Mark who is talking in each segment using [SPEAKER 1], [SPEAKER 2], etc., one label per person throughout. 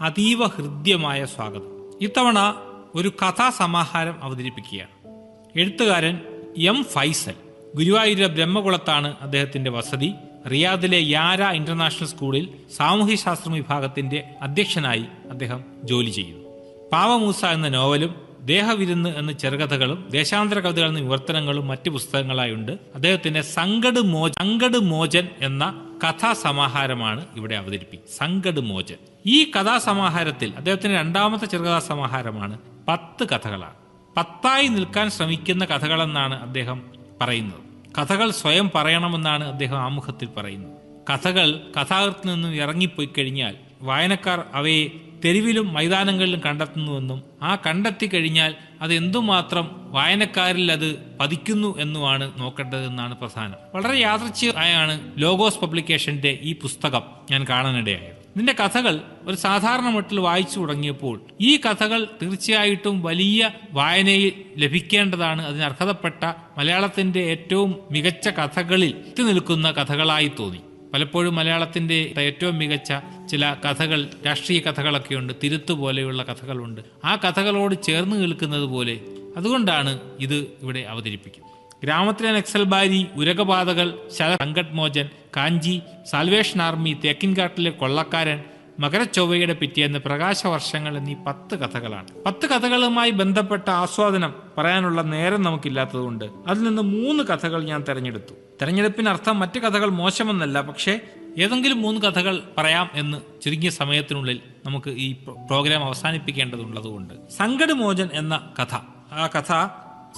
[SPEAKER 1] അതീവ ഹൃദ്യമായ സ്വാഗതം. ഇത്തവണ ഒരു കഥാസമാഹാരം അവതരിപ്പിക്കുകയാണ്. എഴുത്തുകാരൻ എം ഫൈസൽ. ഗുരുവായൂരിലെ ബ്രഹ്മകുളത്താണ് അദ്ദേഹത്തിന്റെ വസതി. റിയാദിലെ യാര ഇന്റർനാഷണൽ സ്കൂളിൽ സാമൂഹ്യശാസ്ത്രം വിഭാഗത്തിന്റെ അധ്യക്ഷനായി അദ്ദേഹം ജോലി ചെയ്യുന്നു. പാവമൂസ എന്ന നോവലും ദേഹവിരുന്ന് എന്ന ചെറുകഥകളും ദേശാന്തര കവിതകൾ എന്ന വിവർത്തനങ്ങളും മറ്റ് പുസ്തകങ്ങളായുണ്ട്. അദ്ദേഹത്തിന്റെ സങ്കട് മോ സങ്കട് മോചൻ എന്ന കഥാസമാഹാരമാണ് ഇവിടെ അവതരിപ്പിക്കുന്നത്. സങ്കട് മോചൻ. ഈ കഥാസമാഹാരത്തിൽ അദ്ദേഹത്തിന്റെ രണ്ടാമത്തെ ചെറുകഥാ സമാഹാരമാണ് പത്ത് കഥകളാണ്. പത്തായി നിൽക്കാൻ ശ്രമിക്കുന്ന കഥകളെന്നാണ് അദ്ദേഹം പറയുന്നത്. കഥകൾ സ്വയം പറയണമെന്നാണ് അദ്ദേഹം ആമുഖത്തിൽ പറയുന്നത്. കഥകൾ കഥാകൃത്തിൽ നിന്നും ഇറങ്ങിപ്പോയി കഴിഞ്ഞാൽ വായനക്കാർ അവയെ തെരുവിലും മൈതാനങ്ങളിലും കണ്ടെത്തുന്നുവെന്നും ആ കണ്ടെത്തി കഴിഞ്ഞാൽ അത് എന്തുമാത്രം വായനക്കാരിൽ അത് പതിക്കുന്നു എന്നുമാണ് നോക്കേണ്ടതെന്നാണ് പ്രധാനം. വളരെ യാദൃച്ഛികമായാണ് ലോഗോസ് പബ്ലിക്കേഷന്റെ ഈ പുസ്തകം ഞാൻ കാണാനിടയായത്. ഇതിന്റെ കഥകൾ ഒരു സാധാരണ മട്ടിൽ വായിച്ചു തുടങ്ങിയപ്പോൾ ഈ കഥകൾ തീർച്ചയായിട്ടും വലിയ വായനയിൽ ലഭിക്കേണ്ടതാണ്. അതിന് അർഹതപ്പെട്ട മലയാളത്തിന്റെ ഏറ്റവും മികച്ച കഥകളിൽ എത്തി നിൽക്കുന്ന കഥകളായി തോന്നി. പലപ്പോഴും മലയാളത്തിന്റെ ഏറ്റവും മികച്ച ചില കഥകൾ രാഷ്ട്രീയ കഥകളൊക്കെയുണ്ട് തിരുത്തു പോലെയുള്ള കഥകളുണ്ട്. ആ കഥകളോട് ചേർന്ന് നിൽക്കുന്നത് പോലെ അതുകൊണ്ടാണ് ഇത് ഇവിടെ അവതരിപ്പിക്കുന്നത്. ഗ്രാമത്തിലെ നക്സൽബാരി ഉരകപാതകൾ ശര സങ്കട്ട് മോചൻ കാഞ്ചി സാൽവേഷൻ ആർമി തേക്കിൻകാട്ടിലെ കൊള്ളക്കാരൻ മകരച്ചൊവ്വയുടെ പിറ്റേന്ന് പ്രകാശവർഷങ്ങൾ എന്നീ പത്ത് കഥകളാണ്. പത്ത് കഥകളുമായി ബന്ധപ്പെട്ട ആസ്വാദനം പറയാനുള്ള നേരം നമുക്കില്ലാത്തതുകൊണ്ട് അതിൽ നിന്ന് മൂന്ന് കഥകൾ ഞാൻ തെരഞ്ഞെടുത്തു. തെരഞ്ഞെടുപ്പിന് അർത്ഥം മറ്റ് കഥകൾ മോശമെന്നല്ല പക്ഷേ ഏതെങ്കിലും മൂന്ന് കഥകൾ പറയാം എന്ന് ചുരുങ്ങിയ സമയത്തിനുള്ളിൽ നമുക്ക് ഈ പ്രോഗ്രാം അവസാനിപ്പിക്കേണ്ടതുള്ളതുകൊണ്ട്. സങ്കടമോചൻ എന്ന കഥ. ആ കഥ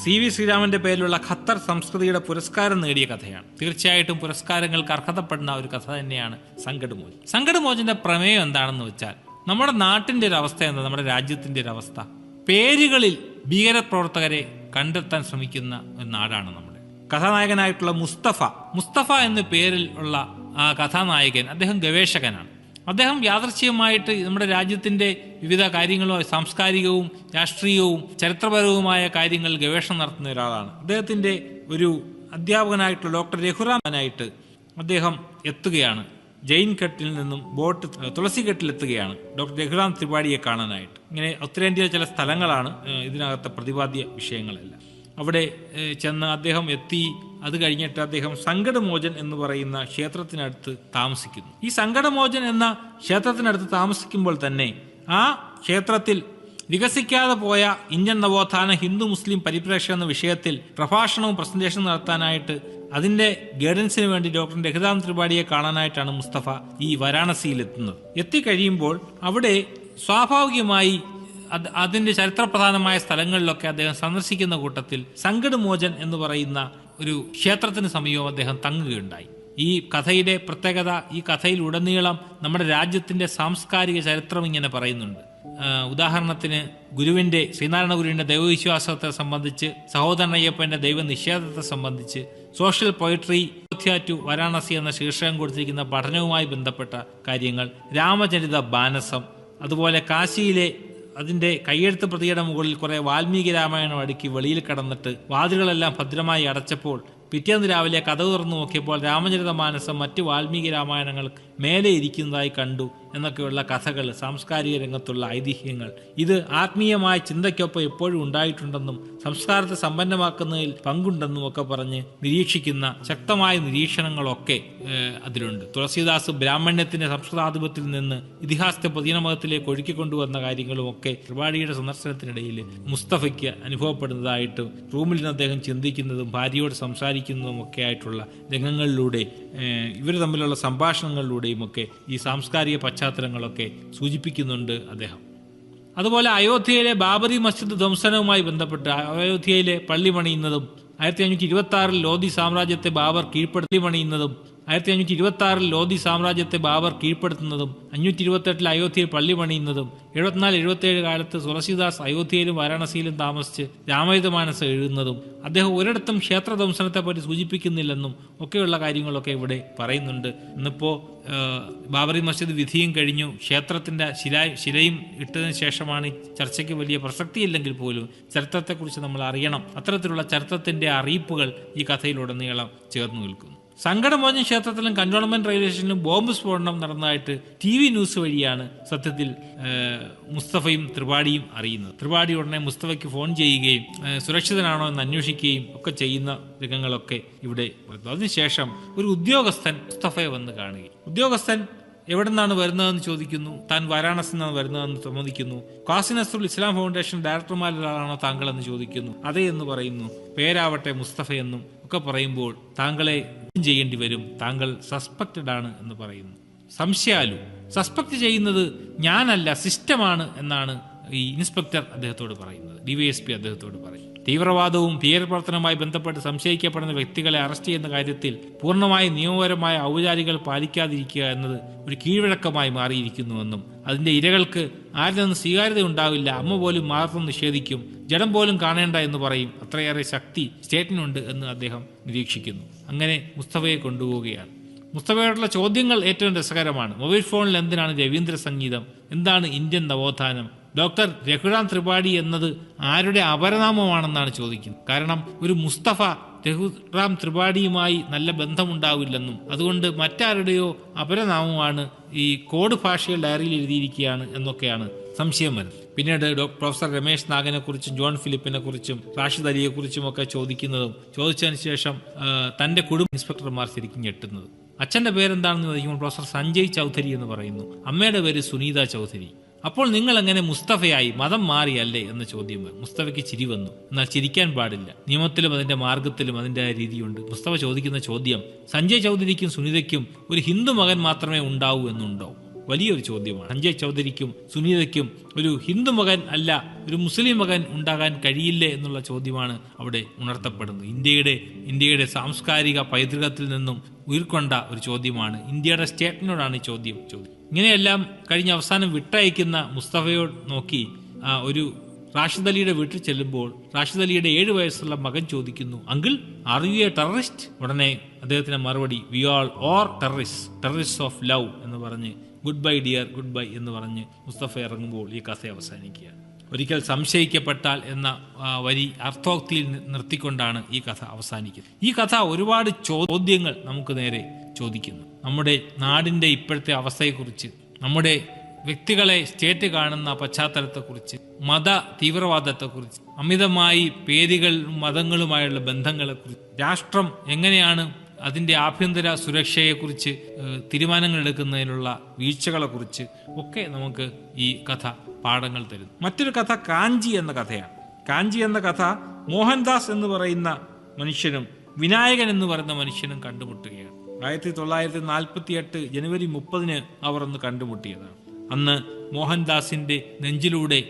[SPEAKER 1] സി വി ശ്രീരാമന്റെ പേരിലുള്ള ഖത്തർ സംസ്കൃതിയുടെ പുരസ്കാരം നേടിയ കഥയാണ്. തീർച്ചയായിട്ടും പുരസ്കാരങ്ങൾക്ക് അർഹതപ്പെടുന്ന ഒരു കഥ തന്നെയാണ് സങ്കടമോചൻ സങ്കടമോചന്റെ പ്രമേയം എന്താണെന്ന് വെച്ചാൽ നമ്മുടെ നാട്ടിന്റെ ഒരു അവസ്ഥ എന്താ? നമ്മുടെ രാജ്യത്തിന്റെ ഒരു അവസ്ഥ. പേരുകളിൽ ഭീകരപ്രവർത്തകരെ കണ്ടെത്താൻ ശ്രമിക്കുന്ന ഒരു നാടാണ് നമ്മുടെ. കഥാനായകനായിട്ടുള്ള മുസ്തഫ. മുസ്തഫ എന്ന പേരിൽ ഉള്ള ആ കഥാനായകൻ അദ്ദേഹം ഗവേഷകനാണ്. അദ്ദേഹം യാദർച്ഛികമായിട്ട് നമ്മുടെ രാജ്യത്തിന്റെ വിവിധ കാര്യങ്ങളും സാംസ്കാരികവും രാഷ്ട്രീയവും ചരിത്രപരവുമായ കാര്യങ്ങൾ ഗവേഷണം നടത്തുന്ന ഒരാളാണ്. അദ്ദേഹത്തിന്റെ ഒരു അധ്യാപകനായിട്ടുള്ള ഡോക്ടർ രഘുറാമനായിട്ട് അദ്ദേഹം എത്തുകയാണ്. ജെയിൻ ഘട്ടിൽ നിന്നും ബോട്ട് തുളസി എത്തുകയാണ്. ഡോക്ടർ രഘുറാം ത്രിപാഠിയെ കാണാനായിട്ട്. ഇങ്ങനെ ഉത്തരേന്ത്യയിലെ ചില സ്ഥലങ്ങളാണ് ഇതിനകത്തെ പ്രതിപാദ്യ വിഷയങ്ങളെല്ലാം. അവിടെ ചെന്ന് അദ്ദേഹം എത്തി. അത് കഴിഞ്ഞിട്ട് അദ്ദേഹം സങ്കടമോചൻ എന്ന് പറയുന്ന ക്ഷേത്രത്തിനടുത്ത് താമസിക്കുന്നു. ഈ സങ്കടമോചൻ എന്ന ക്ഷേത്രത്തിനടുത്ത് താമസിക്കുമ്പോൾ തന്നെ ആ ക്ഷേത്രത്തിൽ വികസിക്കാതെ പോയ ഇന്ത്യൻ നവോത്ഥാന ഹിന്ദു മുസ്ലിം പരിപ്രേക്ഷ എന്ന വിഷയത്തിൽ പ്രഭാഷണവും പ്രസന്റേഷനും നടത്താനായിട്ട് അതിന്റെ ഗൈഡൻസിന് വേണ്ടി ഡോക്ടർ രഘുദാം ത്രിപാഠിയെ കാണാനായിട്ടാണ് മുസ്തഫ ഈ വാരാണസിയിൽ എത്തുന്നത് എത്തിക്കഴിയുമ്പോൾ അവിടെ സ്വാഭാവികമായി അത് അതിന്റെ ചരിത്രപ്രധാനമായ സ്ഥലങ്ങളിലൊക്കെ അദ്ദേഹം സന്ദർശിക്കുന്ന കൂട്ടത്തിൽ സങ്കടമോചൻ എന്ന് പറയുന്ന ഒരു ക്ഷേത്രത്തിന് സമീപം അദ്ദേഹം തങ്ങുകയുണ്ടായി. ഈ കഥയിലെ പ്രത്യേകത ഈ കഥയിൽ ഉടനീളം നമ്മുടെ രാജ്യത്തിന്റെ സാംസ്കാരിക ചരിത്രം ഇങ്ങനെ പറയുന്നുണ്ട്. ഉദാഹരണത്തിന് ഗുരുവിന്റെ ശ്രീനാരായണ ഗുരുവിന്റെ ദൈവവിശ്വാസത്തെ സംബന്ധിച്ച് സഹോദരനയ്യപ്പന്റെ ദൈവനിഷേധത്തെ സംബന്ധിച്ച് സോഷ്യൽ പോയട്രി ടു വാരാണസി എന്ന ശീർഷകം കൊടുത്തിരിക്കുന്ന പഠനവുമായി ബന്ധപ്പെട്ട കാര്യങ്ങൾ രാമചരിത ബാനസം അതുപോലെ കാശിയിലെ അതിന്റെ കയ്യെഴുത്ത് പ്രതിയുടെ മുകളിൽ കുറെ വാൽമീകി രാമായണം അടുക്കി വെളിയിൽ കടന്നിട്ട് വാതിലുകളെല്ലാം ഭദ്രമായി അടച്ചപ്പോൾ പിറ്റേന്ന് രാവിലെ കഥ തുറന്നു നോക്കിയപ്പോൾ രാമചരിത മാനസം മറ്റ് വാൽമീകി രാമായണങ്ങൾ മേലെ ഇരിക്കുന്നതായി കണ്ടു. എന്നൊക്കെയുള്ള കഥകൾ സാംസ്കാരിക രംഗത്തുള്ള ഐതിഹ്യങ്ങൾ. ഇത് ആത്മീയമായ ചിന്തയ്ക്കൊപ്പം എപ്പോഴും ഉണ്ടായിട്ടുണ്ടെന്നും സംസ്കാരത്തെ സമ്പന്നമാക്കുന്നതിൽ പങ്കുണ്ടെന്നും ഒക്കെ പറഞ്ഞ് നിരീക്ഷിക്കുന്ന ശക്തമായ നിരീക്ഷണങ്ങളൊക്കെ അതിലുണ്ട്. തുളസീദാസ് ബ്രാഹ്മണ്യത്തിന്റെ സംസ്കൃതാധിപത്യത്തിൽ നിന്ന് ഇതിഹാസത്തെ പൊതുജനമതത്തിലേക്ക് ഒഴുക്കിക്കൊണ്ടുവന്ന കാര്യങ്ങളുമൊക്കെ ത്രിപാഠിയുടെ സന്ദർശനത്തിനിടയിൽ മുസ്തഫയ്ക്ക് അനുഭവപ്പെടുന്നതായിട്ട് റൂമിൽ നിന്ന് അദ്ദേഹം ചിന്തിക്കുന്നതും ഭാര്യയോട് സംസാരിക്കുന്നതും ഒക്കെ ആയിട്ടുള്ള രംഗങ്ങളിലൂടെ ഇവർ തമ്മിലുള്ള സംഭാഷണങ്ങളിലൂടെയും ഒക്കെ ഈ സാംസ്കാരിക പശ്ചാത്തലങ്ങളൊക്കെ സൂചിപ്പിക്കുന്നുണ്ട് അദ്ദേഹം. അതുപോലെ അയോധ്യയിലെ ബാബറി മസ്ജിദ് ധ്വംസനവുമായി ബന്ധപ്പെട്ട് അയോധ്യയിലെ പള്ളി പണിയുന്നതും ആയിരത്തി അഞ്ഞൂറ്റി ഇരുപത്തി ആറിൽ ലോധി സാമ്രാജ്യത്തെ ബാബർ കീഴ്പ്പെടുത്തി പണിയുന്നതും ആയിരത്തി അഞ്ഞൂറ്റി ഇരുപത്തി ആറിൽ ലോധി സാമ്രാജ്യത്തെ ബാബർ കീഴ്പ്പെടുത്തുന്നതും അഞ്ഞൂറ്റി ഇരുപത്തെട്ടിൽ അയോധ്യയിൽ പള്ളി പണിയുന്നതും എഴുപത്തിനാല് എഴുപത്തിയേഴ് കാലത്ത് തുളസിദാസ് അയോധ്യയിലും വാരാണസിയിലും താമസിച്ച് രാമയുധമാനസ് എഴുതുന്നതും അദ്ദേഹം ഒരിടത്തും ക്ഷേത്ര ദംശനത്തെപ്പറ്റി സൂചിപ്പിക്കുന്നില്ലെന്നും ഒക്കെയുള്ള കാര്യങ്ങളൊക്കെ ഇവിടെ പറയുന്നുണ്ട്. ഇന്നിപ്പോ ബാബറി മസ്ജിദ് വിധിയും കഴിഞ്ഞു. ക്ഷേത്രത്തിന്റെ ശില ശിലയും ഇട്ടതിന് ശേഷമാണ് ചർച്ചയ്ക്ക് വലിയ പ്രസക്തിയില്ലെങ്കിൽ പോലും ചരിത്രത്തെക്കുറിച്ച് നമ്മൾ അറിയണം. അത്തരത്തിലുള്ള ചരിത്രത്തിന്റെ അറിയിപ്പുകൾ ഈ കഥയിലുടനീളം ചേർന്ന് നിൽക്കുന്നു. സങ്കടമോചൻ ക്ഷേത്രത്തിലും കന്റോൺമെന്റ് റെയിൽവേ സ്റ്റേഷനിലും ബോംബ് സ്ഫോടനം നടന്നതായിട്ട് ടി വി ന്യൂസ് വഴിയാണ് സത്യത്തിൽ മുസ്തഫയും ത്രിപാഠിയും അറിയുന്നത്. ത്രിപാഠി ഉടനെ മുസ്തഫയ്ക്ക് ഫോൺ ചെയ്യുകയും സുരക്ഷിതനാണോ എന്ന് അന്വേഷിക്കുകയും ഒക്കെ ചെയ്യുന്ന രംഗങ്ങളൊക്കെ ഇവിടെ വരുന്നു. അതിനുശേഷം ഒരു ഉദ്യോഗസ്ഥൻ മുസ്തഫയെ വന്ന് കാണുകയും ഉദ്യോഗസ്ഥൻ എവിടെ നിന്നാണ് വരുന്നതെന്ന് ചോദിക്കുന്നു. താൻ വാരാണസിൽ നിന്നാണ് വരുന്നതെന്ന് സമ്മതിക്കുന്നു. കാസി നസറുൽ ഇസ്ലാം ഫൗണ്ടേഷൻ ഡയറക്ടർമാരിലാണോ താങ്കൾ എന്ന് ചോദിക്കുന്നു. അതേ എന്ന് പറയുന്നു. പേരാവട്ടെ മുസ്തഫയെന്നും ഒക്കെ പറയുമ്പോൾ താങ്കളെ ചെയ്യേണ്ടി വരും താങ്കൾ സസ്പെക്റ്റഡ് ആണ് എന്ന് പറയുന്നു. സംശയാലു. സസ്പെക്ട് ചെയ്യുന്നത് ഞാനല്ല സിസ്റ്റമാണ് എന്നാണ് ഈ ഇൻസ്പെക്ടർ അദ്ദേഹത്തോട് പറയുന്നത്. ഡിവൈഎസ്പി അദ്ദേഹത്തോട് പറയും. തീവ്രവാദവും ഭീകരപ്രവർത്തനവുമായി ബന്ധപ്പെട്ട് സംശയിക്കപ്പെടുന്ന വ്യക്തികളെ അറസ്റ്റ് ചെയ്യുന്ന കാര്യത്തിൽ പൂർണമായി നിയമപരമായ ഔപചാരികൾ പാലിക്കാതിരിക്കുക എന്നത് ഒരു കീഴ്വഴക്കമായി മാറിയിരിക്കുന്നുവെന്നും അതിന്റെ ഇരകൾക്ക് ആരിൽ നിന്ന് സ്വീകാര്യത ഉണ്ടാവില്ല അമ്മ പോലും മാർത്തം നിഷേധിക്കും ജഡം പോലും കാണേണ്ട എന്ന് പറയും. അത്രയേറെ ശക്തി സ്റ്റേറ്റിനുണ്ട് എന്ന് അദ്ദേഹം നിരീക്ഷിക്കുന്നു. അങ്ങനെ മുസ്തഫയെ കൊണ്ടുപോവുകയാണ്. മുസ്തഫയോടുള്ള ചോദ്യങ്ങൾ ഏറ്റവും രസകരമാണ്. മൊബൈൽ ഫോണിൽ എന്തിനാണ് രവീന്ദ്ര സംഗീതം? എന്താണ് ഇന്ത്യൻ നവോത്ഥാനം? ഡോക്ടർ രഘുറാം ത്രിപാഠി എന്നത് ആരുടെ അപരനാമമാണെന്നാണ് ചോദിക്കുന്നത്. കാരണം ഒരു മുസ്തഫ രഘുറാം ത്രിപാഠിയുമായി നല്ല ബന്ധമുണ്ടാവില്ലെന്നും അതുകൊണ്ട് മറ്റാരുടെയോ അപരനാമമാണ് ഈ കോഡ് ഭാഷയിൽ ഡയറിയിൽ എഴുതിയിരിക്കുകയാണ് എന്നൊക്കെയാണ് സംശയം വരുന്നത് പിന്നീട് പ്രൊഫസർ രമേശ് നാഗനെ കുറിച്ചും ജോൺ ഫിലിപ്പിനെ കുറിച്ചും റാഷിദ് അലിയെ കുറിച്ചും ഒക്കെ ചോദിക്കുന്നതും ചോദിച്ചതിന് ശേഷം തന്റെ കുടുംബ ഇൻസ്പെക്ടർമാർ ശരിക്കും ഞെട്ടുന്നത്. അച്ഛന്റെ പേരെന്താണെന്ന് ചോദിക്കുമ്പോൾ പ്രൊഫസർ സഞ്ജയ് ചൗധരി എന്ന് പറയുന്നു. അമ്മയുടെ പേര് സുനീത ചൗധരി. അപ്പോൾ നിങ്ങൾ എങ്ങനെ മുസ്തഫയായി മതം മാറിയല്ലേ എന്ന ചോദ്യം വരും. മുസ്തഫയ്ക്ക് ചിരി വന്നു. എന്നാൽ ചിരിക്കാൻ പാടില്ല. നിയമത്തിലും അതിന്റെ മാർഗത്തിലും അതിന്റെ രീതിയുണ്ട്. മുസ്തഫ ചോദിക്കുന്ന ചോദ്യം സഞ്ജയ് ചൗധരിക്കും സുനിതയ്ക്കും ഒരു ഹിന്ദു മകൻ മാത്രമേ ഉണ്ടാവൂ എന്നുണ്ടോ വലിയൊരു ചോദ്യമാണ്. സഞ്ജയ് ചൗധരിക്കും സുനീതയ്ക്കും ഒരു ഹിന്ദു മകൻ അല്ല ഒരു മുസ്ലിം മകൻ ഉണ്ടാകാൻ കഴിയില്ലേ എന്നുള്ള ചോദ്യമാണ് അവിടെ ഉണർത്തപ്പെടുന്നത്. ഇന്ത്യയുടെ ഇന്ത്യയുടെ സാംസ്കാരിക പൈതൃകത്തിൽ നിന്നും ഉയർക്കൊണ്ട ഒരു ചോദ്യമാണ്. ഇന്ത്യയുടെ സ്റ്റേറ്റിനോടാണ് ഈ ചോദ്യം ചോദ്യം ഇങ്ങനെയെല്ലാം കഴിഞ്ഞ അവസാനം വിട്ടയക്കുന്ന മുസ്തഫയോട് നോക്കി ഒരു റാഷിദ് അലിയുടെ വീട്ടിൽ ചെല്ലുമ്പോൾ റാഷിദ് അലിയുടെ ഏഴ് വയസ്സുള്ള മകൻ ചോദിക്കുന്നു uncle are you a terrorist ഉടനെ അദ്ദേഹത്തിന്റെ മറുപടി we all are terrorist terrorist of love എന്ന് പറഞ്ഞ് good bye dear good bye എന്ന് പറഞ്ഞ് മുസ്തഫ ഇറങ്ങുമ്പോൾ ഈ കഥ അവസാനിക്കുക. ഒരിക്കൽ സംശയിക്കപ്പെട്ടാൽ എന്ന വരി അർത്ഥോക്തിയിൽ നിർത്തിക്കൊണ്ടാണ് ഈ കഥ അവസാനിക്കുന്നത്. ഈ കഥ ഒരുപാട് ചോദ്യങ്ങൾ നമുക്ക് നേരെ ചോദിക്കുന്നു. നമ്മുടെ നാടിന്റെ ഇപ്പോഴത്തെ അവസ്ഥയെക്കുറിച്ച് നമ്മുടെ വ്യക്തികളെ സ്റ്റേറ്റ് കാണുന്ന പശ്ചാത്തലത്തെക്കുറിച്ച് മത തീവ്രവാദത്തെക്കുറിച്ച് അമിതമായി പേരുകളും മതങ്ങളുമായുള്ള ബന്ധങ്ങളെക്കുറിച്ച് രാഷ്ട്രം എങ്ങനെയാണ് അതിന്റെ ആഭ്യന്തര സുരക്ഷയെക്കുറിച്ച് തീരുമാനങ്ങൾ എടുക്കുന്നതിനുള്ള വീഴ്ചകളെക്കുറിച്ച് ഒക്കെ നമുക്ക് ഈ കഥ പാഠങ്ങൾ തരുന്നു. മറ്റൊരു കഥ കാഞ്ചി എന്ന കഥയാണ്. കാഞ്ചി എന്ന കഥ മോഹൻദാസ് എന്ന് പറയുന്ന മനുഷ്യനും വിനായകൻ എന്ന് പറയുന്ന മനുഷ്യനും കണ്ടുമുട്ടുകയാണ്. ആയിരത്തി തൊള്ളായിരത്തി നാൽപ്പത്തി എട്ട് ജനുവരി മുപ്പതിന് അവർ ഒന്ന് കണ്ടുമുട്ടിയതാണ്. അന്ന് മോഹൻദാസിന്റെ നെഞ്ചിലൂടെ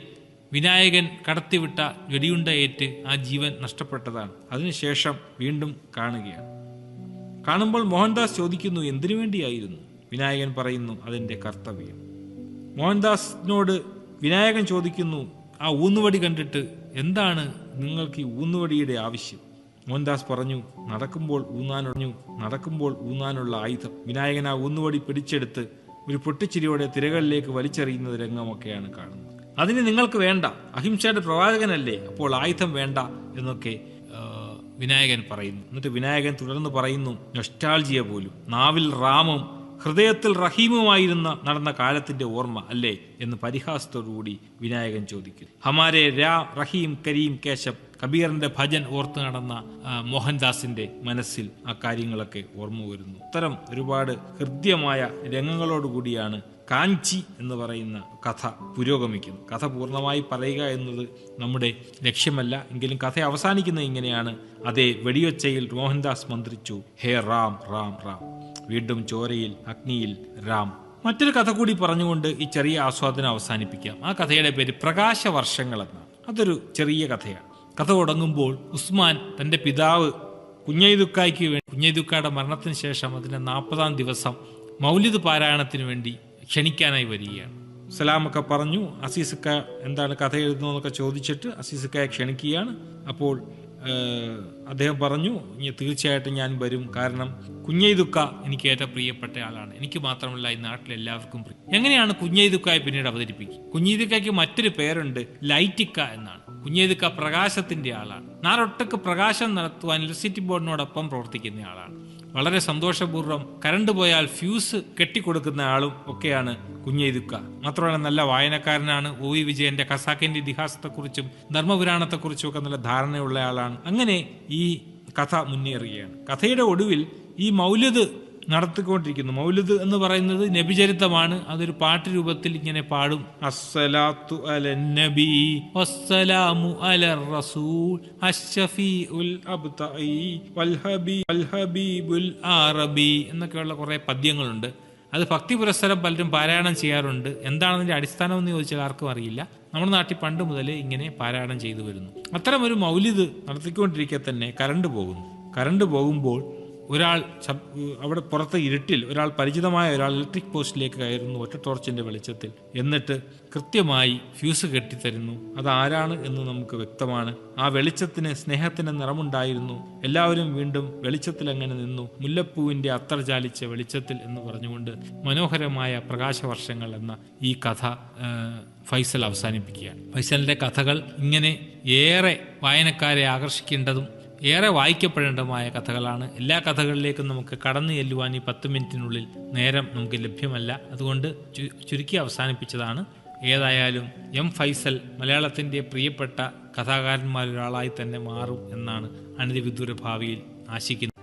[SPEAKER 1] വിനായകൻ കടത്തിവിട്ട വെടിയുണ്ടയേറ്റ് ആ ജീവൻ നഷ്ടപ്പെട്ടതാണ്. അതിനുശേഷം വീണ്ടും കാണുകയാണ്. കാണുമ്പോൾ മോഹൻദാസ് ചോദിക്കുന്നു എന്തിനു വേണ്ടിയായിരുന്നു? വിനായകൻ പറയുന്നു അതിന്റെ കർത്തവ്യം. മോഹൻദാസിനോട് വിനായകൻ ചോദിക്കുന്നു ആ ഊന്നുവടി കണ്ടിട്ട് എന്താണ് നിങ്ങൾക്ക് ഈ ഊന്നുവടിയുടെ ആവശ്യം? മോഹൻദാസ് പറഞ്ഞു നടക്കുമ്പോൾ ഊന്നാനൊഴിഞ്ഞു നടക്കുമ്പോൾ ഊന്നാനുള്ള ആയുധം. വിനായകൻ ആ ഊന്നുവടി പിടിച്ചെടുത്ത് ഒരു പൊട്ടിച്ചിരിയോടെ തിരകളിലേക്ക് വലിച്ചെറിയുന്നത് രംഗമൊക്കെയാണ് കാണുന്നത്. അതിന് നിങ്ങൾക്ക് വേണ്ട അഹിംസയുടെ പ്രവാചകനല്ലേ അപ്പോൾ ആയുധം വേണ്ട എന്നൊക്കെ വിനായകൻ പറയുന്നു. എന്നിട്ട് വിനായകൻ തുടർന്ന് പറയുന്നു നൊസ്റ്റാൾജിയ പോലും നാവിൽ റാമും ഹൃദയത്തിൽ റഹീമുമായിരുന്ന നടന്ന കാലത്തിന്റെ ഓർമ്മ അല്ലേ എന്ന് പരിഹാസത്തോടുകൂടി വിനായകൻ ചോദിക്കുന്നു ഹമാരെ രാ റഹീം കരീം കേശബ് കബീറിന്റെ ഭജൻ ഓർത്ത് നടന്ന മോഹൻദാസിന്റെ മനസ്സിൽ ആ കാര്യങ്ങളൊക്കെ ഓർമ്മ വരുന്നു. ഇത്തരം ഒരുപാട് ഹൃദ്യമായ രംഗങ്ങളോടുകൂടിയാണ് കാഞ്ചി എന്ന് പറയുന്ന കഥ പുരോഗമിക്കുന്നു കഥ പൂർണമായി പറയുക എന്നത് നമ്മുടെ ലക്ഷ്യമല്ല. എങ്കിലും കഥ അവസാനിക്കുന്നത് ഇങ്ങനെയാണ്. അതേ വെടിയൊച്ചയിൽ മോഹൻദാസ് മന്ത്രിച്ചു ഹേ റാം റാം റാം. വീണ്ടും ചോരയിൽ അഗ്നിയിൽ രാം. മറ്റൊരു കഥ കൂടി പറഞ്ഞുകൊണ്ട് ഈ ചെറിയ ആസ്വാദനം അവസാനിപ്പിക്കാം. ആ കഥയുടെ പേര് പ്രകാശ വർഷങ്ങൾ എന്നാണ് അതൊരു ചെറിയ കഥയാണ്. കഥ തുടങ്ങുമ്പോൾ ഉസ്മാൻ തന്റെ പിതാവ് കുഞ്ഞൈദുക്കായ്ക്ക് വേണ്ടി കുഞ്ഞൈദുക്കായുടെ മരണത്തിന് ശേഷം അതിന്റെ നാൽപ്പതാം ദിവസം മൗലിദ് പാരായണത്തിന് വേണ്ടി ക്ഷണിക്കാനായി വരികയാണ്. സലാമൊക്കെ പറഞ്ഞു. അസീസക്ക എന്താണ് കഥ എഴുതുന്നതെന്നൊക്കെ ചോദിച്ചിട്ട് അസീസക്കയെ ക്ഷണിക്കുകയാണ്. അപ്പോൾ അദ്ദേഹം പറഞ്ഞു "ഇനി തീർച്ചയായിട്ടും ഞാൻ വരും. കാരണം കുഞ്ഞൈദുക്ക എനിക്ക് ഏറ്റവും പ്രിയപ്പെട്ട ആളാണ്. എനിക്ക് മാത്രമല്ല ഈ നാട്ടിൽ എല്ലാവർക്കും പ്രിയം എങ്ങനെയാണ് കുഞ്ഞൈദുക്കയെ പിന്നീട് അവതരിപ്പിക്കുക? കുഞ്ഞൈദുക്കയ്ക്ക് മറ്റൊരു പേരുണ്ട് ലൈറ്റിക്ക എന്നാണ്. കുഞ്ഞൈദുക്ക പ്രകാശത്തിന്റെ ആളാണ്. നാരൊട്ടക്ക് പ്രകാശം നടത്തുവാൻ ഇലക്ട്രിസിറ്റി ബോർഡിനോടൊപ്പം പ്രവർത്തിക്കുന്ന ആളാണ്. വളരെ സന്തോഷപൂർവം കരണ്ട് പോയാൽ ഫ്യൂസ് കെട്ടിക്കൊടുക്കുന്ന ആളും ഒക്കെയാണ് കുഞ്ഞെയ്തുക്ക. മാത്രമല്ല നല്ല വായനക്കാരനാണ് ഒ വി വിജയന്റെ ഖസാക്കിന്റെ ഇതിഹാസത്തെക്കുറിച്ചും ധർമ്മപുരാണത്തെക്കുറിച്ചും ഒക്കെ നല്ല ധാരണയുള്ള ആളാണ്. അങ്ങനെ ഈ കഥ മുന്നേറുകയാണ്. കഥയുടെ ഒടുവിൽ ഈ മൗലിദ് നടത്തിക്കൊണ്ടിരിക്കുന്നു. മൗലിദ് എന്ന് പറയുന്നത് നബിചരിത്തമാണ് അതൊരു പാട്ട് രൂപത്തിൽ ഇങ്ങനെ പാടും. അസ്സലാത്തു അല നബി വസ്സലാമു അല റസൂൽ അഷ്ഷഫീഉൽ അബ്തഈ വൽ ഹബീ വൽ ഹബീബുൽ അറബി എന്നൊക്കെയുള്ള കുറെ പദ്യങ്ങളുണ്ട്. അത് ഭക്തി പുരസ്സരം പലരും പാരായണം ചെയ്യാറുണ്ട്. എന്താണതിന്റെ അടിസ്ഥാനം എന്ന് ചോദിച്ചാൽ ആർക്കും അറിയില്ല. നമ്മുടെ നാട്ടിൽ പണ്ട് മുതലേ ഇങ്ങനെ പാരായണം ചെയ്തു വരുന്നു. അത്തരം ഒരു മൗലിദ് നടത്തിക്കൊണ്ടിരിക്കെ തന്നെ കരണ്ട് പോകുന്നു. കറണ്ട് പോകുമ്പോൾ ഒരാൾ അവിടെ പുറത്ത് ഇരുട്ടിൽ ഒരാൾ പരിചിതമായ ഒരാൾ ഇലക്ട്രിക് പോസ്റ്റിലേക്ക് കയറുന്നു ഒറ്റ ടോർച്ചിന്റെ വെളിച്ചത്തിൽ. എന്നിട്ട് കൃത്യമായി ഫ്യൂസ് കെട്ടിത്തരുന്നു. അത് ആരാണ് എന്ന് നമുക്ക് വ്യക്തമാണ്. ആ വെളിച്ചത്തിന് സ്നേഹത്തിന് നിറമുണ്ടായിരുന്നു. എല്ലാവരും വീണ്ടും വെളിച്ചത്തിൽ അങ്ങനെ നിന്നു. മുല്ലപ്പൂവിന്റെ അത്തർ ചാലിച്ച വെളിച്ചത്തിൽ എന്ന് പറഞ്ഞുകൊണ്ട് മനോഹരമായ പ്രകാശവർഷങ്ങൾ എന്ന ഈ കഥ ഫൈസൽ അവസാനിപ്പിക്കുകയാണ്. ഫൈസലിന്റെ കഥകൾ ഇങ്ങനെ ഏറെ വായനക്കാരെ ആകർഷിക്കേണ്ടതും ഏറെ വായിക്കപ്പെടേണ്ടതുമായ കഥകളാണ്. എല്ലാ കഥകളിലേക്കും നമുക്ക് കടന്നു ചെല്ലുവാൻ ഈ പത്ത് മിനിറ്റിനുള്ളിൽ നേരം നമുക്ക് ലഭ്യമല്ല. അതുകൊണ്ട് ചുരുക്കി അവസാനിപ്പിച്ചതാണ്. ഏതായാലും എം ഫൈസൽ മലയാളത്തിന്റെ പ്രിയപ്പെട്ട കഥാകാരന്മാരൊരാളായി തന്നെ മാറും എന്നാണ് അനധിവിദൂര ഭാവിയിൽ ആശിക്കുന്നത്.